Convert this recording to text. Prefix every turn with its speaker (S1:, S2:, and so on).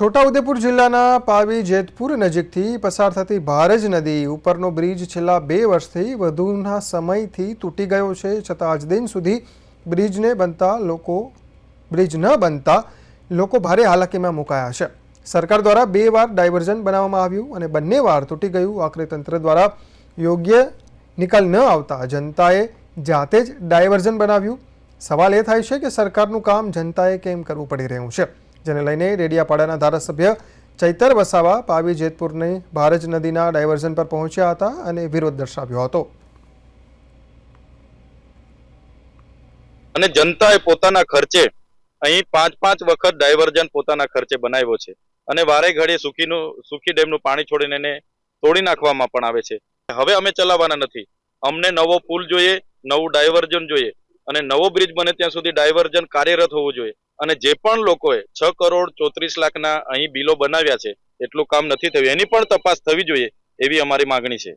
S1: છોટાઉદેપુર જિલ્લાના પાવી જેતપુર નજીકથી પસાર થતી ભારજ નદી ઉપરનો બ્રિજ છેલ્લા બે વર્ષથી વધુના સમયથી તૂટી ગયો છે, છતાં આજ દિન સુધી બ્રિજને બનતા લોકો, બ્રિજ ન બનતા લોકો ભારે હાલાકીમાં મુકાયા છે. સરકાર દ્વારા બે વાર ડાયવર્ઝન બનાવવામાં આવ્યું અને બંને વાર તૂટી ગયું. આખરે તંત્ર દ્વારા યોગ્ય નિકાલ ન આવતા જનતાએ જાતે જ ડાયવર્ઝન બનાવ્યું. સવાલ એ થાય છે કે સરકારનું કામ જનતાએ કેમ કરવું પડી રહ્યું છે? જેને લઈને રેડિયાપાડાના ધારાસભ્ય ચૈતર વસાવા પાવી જેતપુરની ભારજ નદીના ડાયવર્ઝન પર પહોંચ્યા હતા અને વિરોધ દર્શાવ્યો હતો.
S2: અને જનતાએ પોતાના ખર્ચે અહીં પાંચ પાંચ વખત ડાયવર્ઝન પોતાના ખર્ચે બનાવ્યો છે. અને વારે ઘડીએ સુખીનું, સુખી ડેમનું પાણી છોડીને એને તોડી નાખવામાં પણ આવે છે. હવે અમે ચલાવવાના નથી. અમને નવો પુલ જોઈએ, નવું ડાયવર્ઝન જોઈએ. અને નવો બ્રિજ બને ત્યાં સુધી ડાયવર્ઝન કાર્યરત હોવું જોઈએ. અને જે પણ લોકોએ છ કરોડ ચોત્રીસ લાખના અહીં બિલો બનાવ્યા છે, એટલું કામ નથી થયું. એની પણ તપાસ થવી જોઈએ એવી અમારી માંગણી છે.